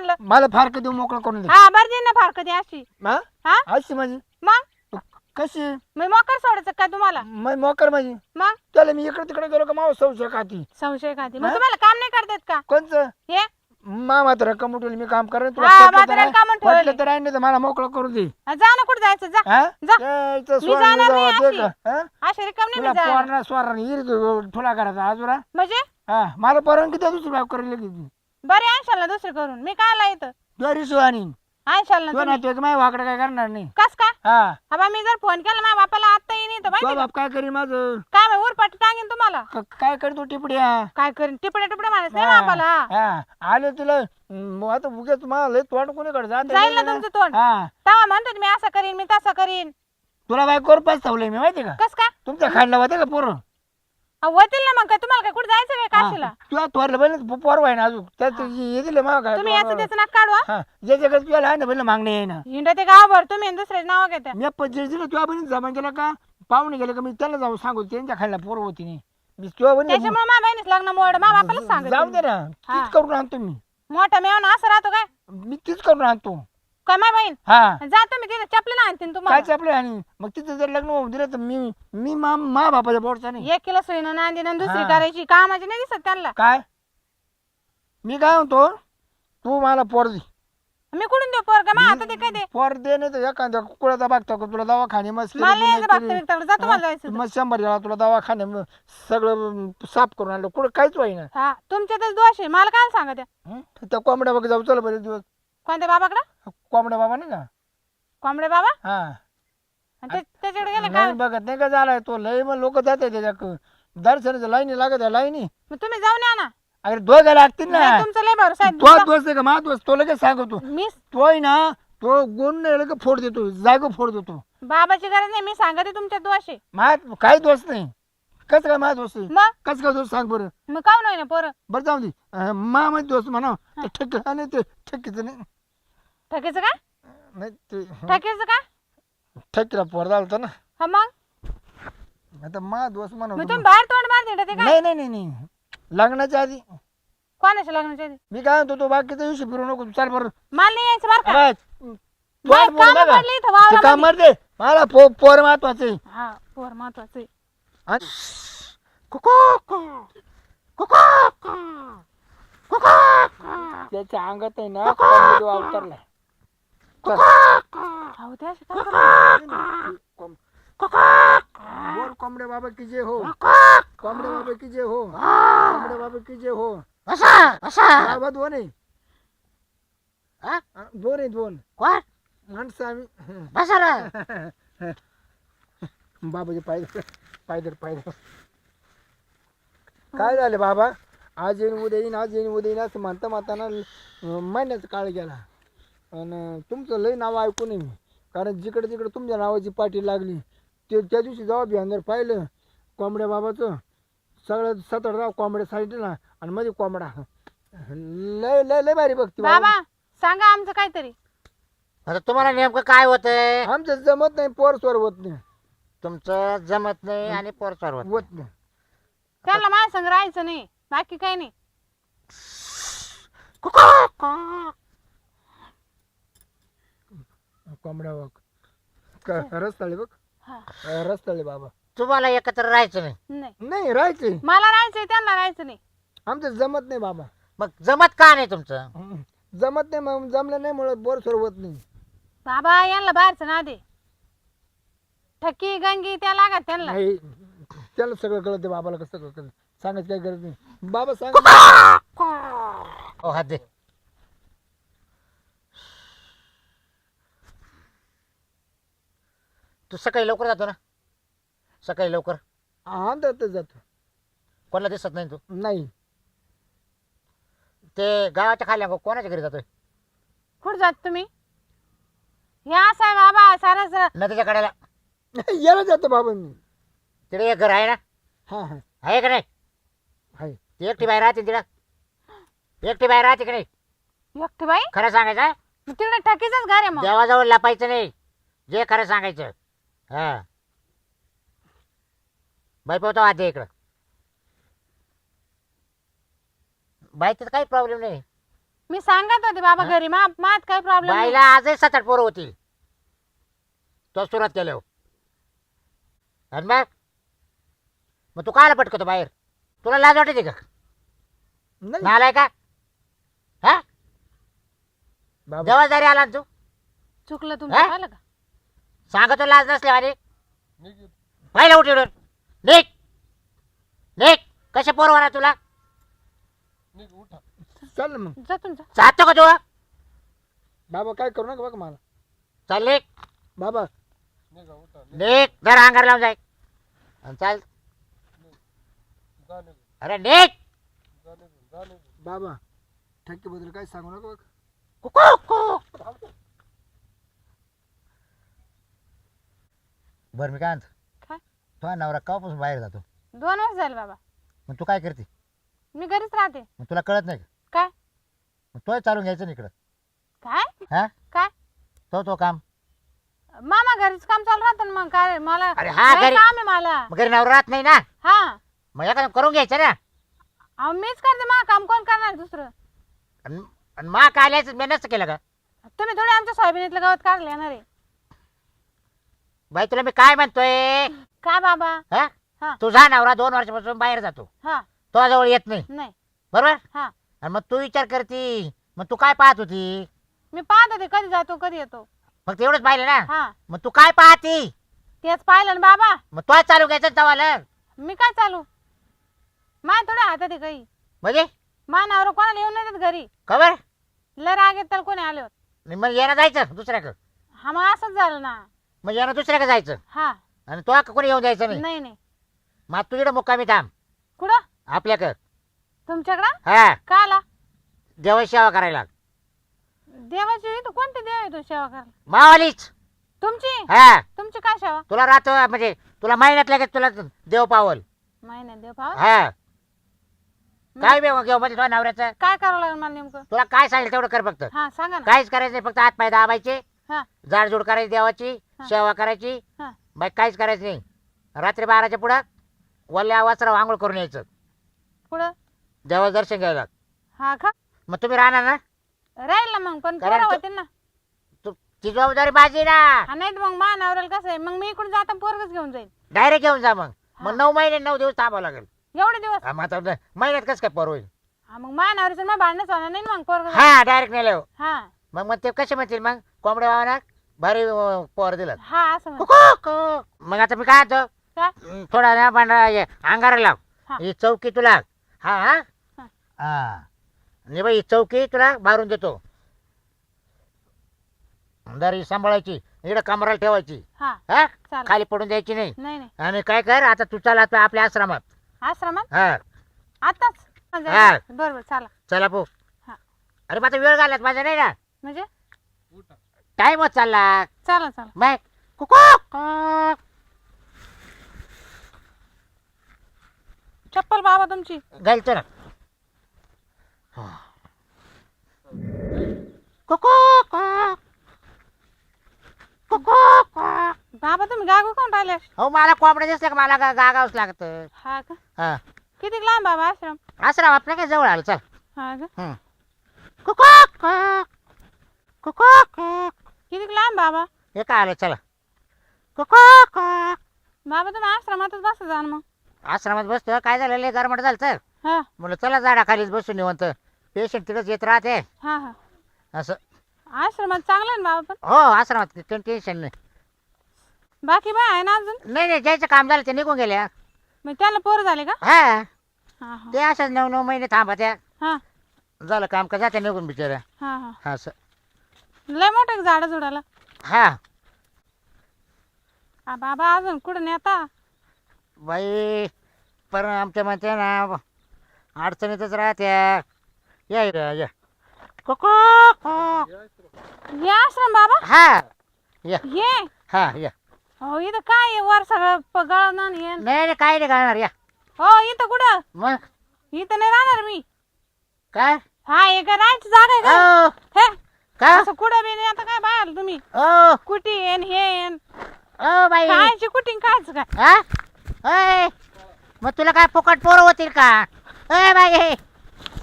आणलं. मला फारक देऊ मोकळं करून दे. हा बरं दे ना फार कधी अशी. हा हा? अशी म्हणजे मग? कशी? मी मोकर सोडायचं काय तुम्हाला? मोकर म्हणजे मग? त्याला मी इकडे तिकडे गेलो का माव संशय खाती. संशय खाती. मग हा? तुम्हाला काम नाही करतात का? कोणचं? हे? मा मात्र कमवटेल मी काम करेन हा, पटलं तर म्हाताऱ्याला आहे- कामं ठेवले. पटलं तर आहे नाही तर मला मोकळं करून दे. हा, जा ना कुठे जायचं जा. हा? जाणार नाही जावं ते अशी. का? हा? अशी रिकाम नाही तुला मी जायला. पोरणा स्वारा येईल तुला करायचा आजूरा. म्हणजे? हा मला परवानगी द्या दुसरी बाब करेल बरे ना दुसरी करून. मी काय येतं तुझ्या शिवानी आणशाल ना तो तुम्ही. ना ते माय वाकडं काय करणार नाही. कस काय हा. हा बा मी जर फोन केला माझ्या बापाला आता येईन तो माहिती बाप काय करी माझं? काय माहिती उरपाट टांगेन तुम्हाला? क- काय करतो टिपड्या? काय करीन? टिपडे टिपडे मारायचं नाही हा, बापाला? हा. आले तुला हम्म, आता उगाच मला लय तोंड कोणीकडे जात जाईल ना तुमचं तोंड. हा. तेव्हा म्हणतात मी असं करीन मी तसं करीन. तुला बाय कोर पाच थावलंय मी माहिती का? कस काय तुमच्या खांडला होते का पोरं? होतील ना मग काय तुम्हाला काय कुठे जायचं काय काशीला? तुला थोरलं बहिणी पोर आहे ना अजून त्यात येतील मग तुम्ही याचं त्याचं नका काढू. हा ज्याच्याकडे तुला लहान बहिणी मागणे आहे ना हिंडा ते गावभर तुम्ही आणि दुसऱ्याचे नाव घेत्या मी पंचवीस दिलं तुझ्या बहिणी जमा केला का? पाहुणे गेले का? मी त्याला जाऊन सांगू त्यांच्या खायला पोर होती नाही. मी तुझ्या बहिणी त्याच्यामुळे माझ्या बहिणीच लग्न मोड मा बापालाच सांगत जाऊ दे ना. तीच करून आणतो मी. मोठा मेवना असं राहतो काय? मी तीच करून आणतो. काय माय बहीण? हा. जा तुम्ही तिथे चपले ना आणतील काय तुम्हाला चापलं आणि? मग तिचं जर लग्न होऊन दिलं तर मी मी मा मा बापाच्या बोटचा नाही. एक किलो सोयीनं नांदी आणि दुसरी हा. करायची. कामाची नाही दिसत त्यांना. काय? मी काय म्हणतो? तू मला पोर दे. मी कुठून देऊ पोर का मा आता ते काय ते पोर दे नाही तर एखाद्या कुकुळाचा बघता का तुला दवाखाने मस्त मला नाही यायचं बघता बिघता जा तुम्हाला जायचं तर. मग शंभर वेळा तुला दवाखाने म- सगळं म, साफ करून आणलं. कुठं काहीच होईना. हा तुमच्यातच दोष आहे. मला काय सांगा त्या? त्या कोंबड्या बघ जाऊ. चल बरेच दिवस. कोणत्या बाबाकडं? कोंबड्या बाबा नाही का? कोंबडे बाबा? हा. आणि ते- त्याच्याकडे गेले नाही काय बघत नाही का झालाय तो? लय मग लोक जाते त्याच्या दर्शनाच्या लाईनी लागत आहे लाईनी. मग तुम्ही जाऊन या ना. अरे दोघं लागतील ना. नाही, तुमचं लय भरोसा आहे. तो दोस्त आहे का? मा दोस्त तो लगेच सांगतो. मी तो आहे ना तो गुण नाही लगेच फोड देतो जाग फोड देतो. बाबाची गरज नाही मी सांगते तुमच्या दोष. मा काही दोस्त नाही. कसं काय माझा दोस्त आहे? मग? कसं काय दोस्त सांग बरं? मग काऊन होईना पोरं? बरं जाऊ दे. अं, मा मध्ये दोस्त म्हणा ते ठेक नाही ते ठेकीचं नाही. ठकीचं काय नाही ते ठकीचं काय ठेकीला पोर झालं होतं ना. हा मग? आता मा दोस्त तुम्ही बाहेर तोंड मारते ते काय नाही नाही नाही नाही. लग्नाच्या आधी. कोणाच्या लग्नाच्या आधी? मी काय म्हणतो तो बाकीचा दिवशी फिरू नको चाल बरं. मला नाही यायचं बरं का? अरे, बाय, पोर बोल कामं बघा. पडली इथं ते वावरामध्ये. काम मरते मला पो पोर महत्त्वाचे हा पोर महत्वाचं आहे. त्याच्या अंगात आहे ना अवतरला अहो, ते असे काय करतात? बोल कोंबड्या बाबा की जे हो. कोंबड्या बाबा की जे हो. कोंबड्या बाबा की जे हो. बाबा दोन आहे. हा? दोन आहे दोन. कोण? माणसं आम्ही. बसा बाबाचे पाय पायदर पायदर काय झालं बाबा? आज येईन उद्या येईन आज येईन उद्या येईन असं म्हणता म्हणताना महिन्याचा काळ गेला. आणि तुमचं लय नाव ऐकू नये मी. कारण जिकडे तिकडे तुमच्या नावाची पाठी लागली ते त्या दिवशी जेव्हा बिहांदर पाहिलं कोंबड्या बाबाचं सगळं सतरा जाव कोंबड्या साईडला आणि मध्ये कोंबडा. लय लय लय भारी बघती बाबा बाबा सांगा आमचं काहीतरी. आता तुम्हाला नेमकं काय होतंय? आमचं जमत नाही पोर स्वर होत नाही. तुमचं जमत नाही आणि पोरचोर होत होत नाही. त्याला माझ्या संग राहायचं नाही बाकी काही नाही. कोंबड्या बघ क- रस्ताळे बघ. हा. रस्ताळे बाबा. तुम्हाला एकत्र राहायचं नाही. नाही. नाही राहायचे मला राहायचंय त्यांना राहायचं नाही. आमचं जमत नाही बाबा. मग जमत का नाही तुमचं? हं. जमत नाही मग जमलं नाही मुळे बोर सोर होत नाही. बाबा यांना बाहेरचं ना दे. ठकी गंगी त्या लागत त्यांना. नाही त्याला सगळं कळत बाबाला कसं सगळं कळत. सांगायचं काही गरज नाही. बाबा सांग. हो हात दे. तू सकाळी लवकर जातो ना? सकाळी लवकर. हा जातो जातो. कोणाला दिसत नाही तू? नाही. ते गावाच्या खाली अंग कोणाच्या घरी जातोय? कुठं जात तुम्ही? असं आहे बाबा सारा नदीच्या कड्याला. याला जातो बाबा मी. तिकडे एक घर आहे ना? हा हा. आहे का नाही? हाय ती एकटी बाहेर राहते तिकडं? एकटी बाहेर राहते की नाही? एकटी बाई? खरं सांगायचं हा? तिकडे ठकीचंच घर आहे मग. देवाजवळ लपायचं नाही. जे खरं सांगायचं. हा. बाई पोहतो आधी इकडं. बाई तर काही प्रॉब्लेम नाही. मी सांगत होते बाबा घरी मा मात काय प्रॉब्लेम बाईला आजही सात आठ पोरं होती तो सुरुवात केल्यावर आणि मग? मग तू कायला पटकतो बाहेर? तुला लाज वाटते का? नाही. नालाय का? हा? बाबा. जबाबदारी आला ना तू. चुकलं हा? पाहिलं का? सांगतो लाज नसल्या अरे पाहिलं उठ इकडून नीट नीट कसे पोर होणार तुला? चाल ना मग. जा तुमचं जातो का तू? बाबा काय करू नका बघा मला. चाल नीट बाबा. नीट जर अंगार लावून जाय. आणि चाल. अरे नीट बाबा ठक्केबद्दल काय सांगू नका बघा. कुकू कुकू. बरं मी काय काय? तो नवरा कापासून बाहेर जातो? दोन वर्ष झाले बाबा. मग तू काय करते? मी घरीच राहते. मग तुला कळत नाही का? काय? मग तोय चालून घ्यायचं ना इकडं. काय? हा? काय? तो तो काम? मामा घरीच काम चालू राहतं ना मग काय मला अरे हा, लय घरी- काम आहे मला. मग घरी नवरा राहत नाही ना? हा. मग एखादं करून घ्यायचं ना? अहो मीच करते मा काम कोण करणार दुसरं? आणि आणि मा काय आल्याचं मी नसतं केलं का? तुम्ही थोडे आमच्या सोयाबीनीतलं गवत काढले येणार आहे. बाई तुला मी काय म्हणतोय? काय बाबा? हा? हा. तुझा नवरा दोन वर्षापासून बाहेर जातो. हा. तो जवळ येत नाही. नाही. बरोबर? हा. आणि मग तू विचार करती. मग तू काय पाहत होती? मी पाहत होते कधी जातो कधी येतो. फक्त एवढंच पाहिलं ना? हा. मग तू काय पाहती? तेच पाहिलं ना बाबा. मग तो चालू घ्यायचं तवाला. मी काय चालू? माय थोड्या हातात आहे काही. म्हणजे? मा नवरा कोणाला येऊन नाही देत घरी. खबर? लय राग येत त्याला कोणी आले होत मग येणं जायचं दुसऱ्याकडं. हा मग असंच झालं ना. मग येणं दुसऱ्याकडे जायचं. हा. आणि तो कोणी येऊन जायचं नाही. नाही नाही. मग तू इकडं मुक्कामी थांब. कुठं? आपल्याकडं. तुमच्याकडं? हा. का आला? देवा सेवा करायला देवाची इथं कोणती देव आहे तू सेवा करायला? मावालीच. तुमची? हा. तुमची काय सेवा? तुला राहतो म्हणजे तुला महिन्यात लगेच तुला देव पावल. महिन्यात देव पाव हा. काय घेऊ म्हणजे तुझ्या नवऱ्याचं? काय करावं लागेल मला नेमकं? तुला काय सांगितलं तेवढं कर फक्त. हा सांगा ना. काहीच करायचं नाही फक्त हात पाय दाबायचे. हा. जाडजूड करायची देवाची हा. सेवा करायची हा. बाई काहीच करायचं नाही. रात्री बाराच्या पुढं वल्ल्या वस्त्र आंघोळ करून यायचं. पुढं? देवाचं दर्शन घ्यायला. हा का? मग तुम्ही राहणार ना? राहील ना मग पण कारण पोरं तू- होते ना. तू ती जबाबदारी माझी ना. हा नाही तर मग मा नवऱ्याला कसं आहे? मग मी इकडून जाता पोरगच घेऊन जाईल. डायरेक्ट घेऊन जा मग. मग नऊ महिने नऊ दिवस थांबावं लागेल. एवढे दिवस? हा, मग आता महिन्यात कसं काय पोर होईल? हा मग मा नवऱ्याचं मग भांडणच होणार नाही ना मग पोरग? हा डायरेक्ट नेलं हा. मग मग ते कसे म्हणतील मग? कोंबड्या वाहणार भारी अं, पोर दिलं. हा असं म्हण कुकू, कू. मग आता मी काय म्हणतो? काय हं, थोडा ना हे, अंगारा लाव. हा. ही चौकी तुला. हा हा? हा. हा. आणि बाई ही चौकी तुला मारून देतो. दरी सांभाळायची इकडे कमराला ठेवायची. हा. हा? चालेल. खाली पडून द्यायची नाही. नाही नाही. आणि काय कर आता तू चला आता आपल्या आश्रमात. आश्रमात? हा. आताच? हा. बरोबर चला. चला पो. हा. अरे मग आता वेळ घालत माझा नाही ना. म्हणजे? टाइम होत चालला? चला चला. मग कुकू चप्पल बाबा तुमची. घालतो ना. कुकू कुकू बाबा तुम्ही गागू कोण राहिले? हो मला कोंबड्या दिसल्या का? मला गा- गागावंच लागत. हा का? हा. किती लांब बाबा आश्रम? आश्रम आपल्या काय जवळ आलं? चल. हा का? हं. कुकू कुकू लांब बाबा. हे काय आलं? चला. कुकू बाबा तुम्ही आश्रमातच बसता जा ना मग. आश्रमात बसतो. काय झालं? लय गरमट झालं तर हा. म्हणलं चला झाडाखालीच बसून निवंत. पेशंट तिकडेच येत राहते. हा हा. असं. आश्रमात चांगलं आहे ना बाबा पण? हो आश्रमात काही टेन्शन नाही. बाकी बाय आहे ना अजून? नाही नाही ज्याचं काम झालं ते निघून गेल्या. मग त्याला पोर झाले का? हा. हा हा. ते असंच नऊ नऊ महिने थांबा त्या हा. झालं काम का जाते निघून बिचाऱ्या. हा हा. हा असं. लय मोठे झाड झुडाला. हा. हा बाबा अजून कुठं नेता बाई पण आमच्या म्हणते ना अडचणीतच राहत्या. या इकडं, या. कुकू हे आश्रम बाबा. हा. या. हे हा या. हो इथं काय आहे? वर सगळं आणि हे. नाही नाही काही नाही घालणार या. हो इथं कुठं? मग? इथं नाही राहणार मी. काय? हा हे काय राहायची जागा आहे का? ओ हे. का? असं कुठं बी नाही. आता काय बाहेर तुम्ही? ओ कुटी येन हे येन? O by. खायची कुटिंग खायचं काय? हा अय मग तुला काय फुकट पोरं होतील का? अय बाई.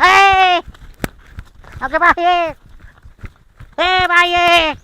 अय अगं अगं बाई. ए बाई.